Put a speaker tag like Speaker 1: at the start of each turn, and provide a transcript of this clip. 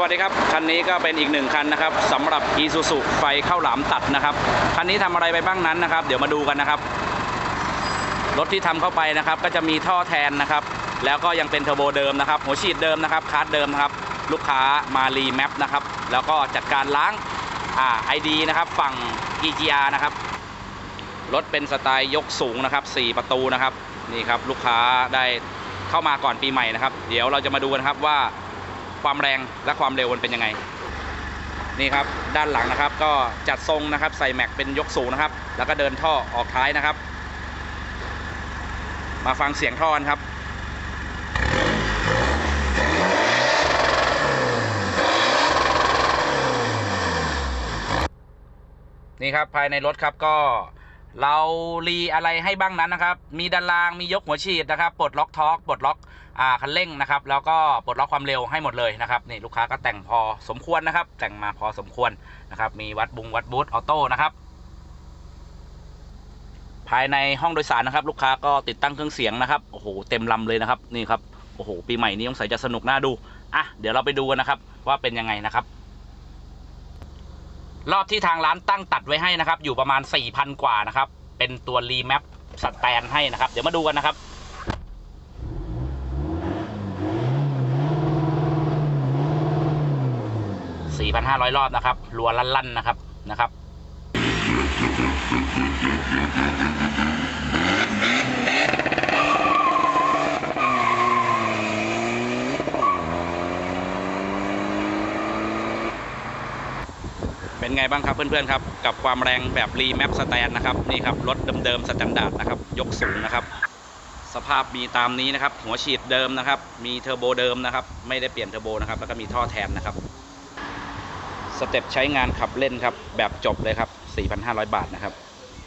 Speaker 1: สวัสดีครับ คันนี้ก็เป็นอีกหนึ่งคันนะครับสำหรับ i s u z u ไฟเข้าหลามตัดนะครับ คันนี้ทำอะไรไปบ้างนั้นนะครับ เดี๋ยวมาดูกันนะครับ รถที่ทำเข้าไปนะครับ ก็จะมีท่อแทนนะครับ แล้วก็ยังเป็นเทอร์โบเดิมนะครับ หัวฉีดเดิมนะครับคาร์ดเดิมนะครับ ลูกค้ามารีแมปนะครับ แล้วก็จัดการล้างอ่าไอดีนะครับ ฝั่ง EGR นะครับ รถเป็นสไตล์ยกสูงนะครับ 4 ประตูนะครับ นี่ครับลูกค้าได้เข้ามาก่อนปีใหม่นะครับ เดี๋ยวเราจะมาดูกันครับว่า ความแรงและความเร็วมันเป็นยังไง นี่ครับด้านหลังนะครับก็จัดทรงนะครับใส่แม็กเป็นยกสูงนะครับ แล้วก็เดินท่อออกท้ายนะครับ มาฟังเสียงท่อนครับนี่ครับภายในรถครับก็ เรารีอะไรให้บ้างนั้นนะครับ มีดันรางมียกหัวฉีดนะครับปลดล็อกทอร์กปลดล็อกอ่าคันเร่งนะครับ แล้วก็ปลดล็อกความเร็วให้หมดเลยนะครับนี่ลูกค้าก็แต่งพอสมควรนะครับ แต่งมาพอสมควรนะครับ มีวัดบุงวัดบูทออโต้นะครับ ภายในห้องโดยสารนะครับ ลูกค้าก็ติดตั้งเครื่องเสียงนะครับโอ้โหเต็มลำเลยนะครับนี่ครับโอ้โหปีใหม่นี้สงสัยจะสนุกน่าดูอะเดี๋ยวเราไปดูกันนะครับ ว่าเป็นยังไงนะครับ รอบที่ทางร้านตั้งตัดไว้ให้นะครับ อยู่ประมาณ 4,000 กว่านะครับ เป็นตัวรีแมปสแตนให้นะครับ เดี๋ยวมาดูกันนะครับ4,500รอบนะครับรัวลั่นๆนะครับนะครับ เป็นไงบ้างครับเพื่อนๆครับ กับความแรงแบบรีแมปสแตนนะครับนี่ครับรถเดิมๆสแตนดาร์ดนะครับยกสูงนะครับ สภาพมีตามนี้นะครับ หัวฉีดเดิมนะครับ มีเทอร์โบเดิมนะครับ ไม่ได้เปลี่ยนเทอร์โบนะครับแล้วก็มีท่อแทนนะครับสเต็ปใช้งานขับเล่นครับแบบจบเลยครับ 4,500 บาทนะครับ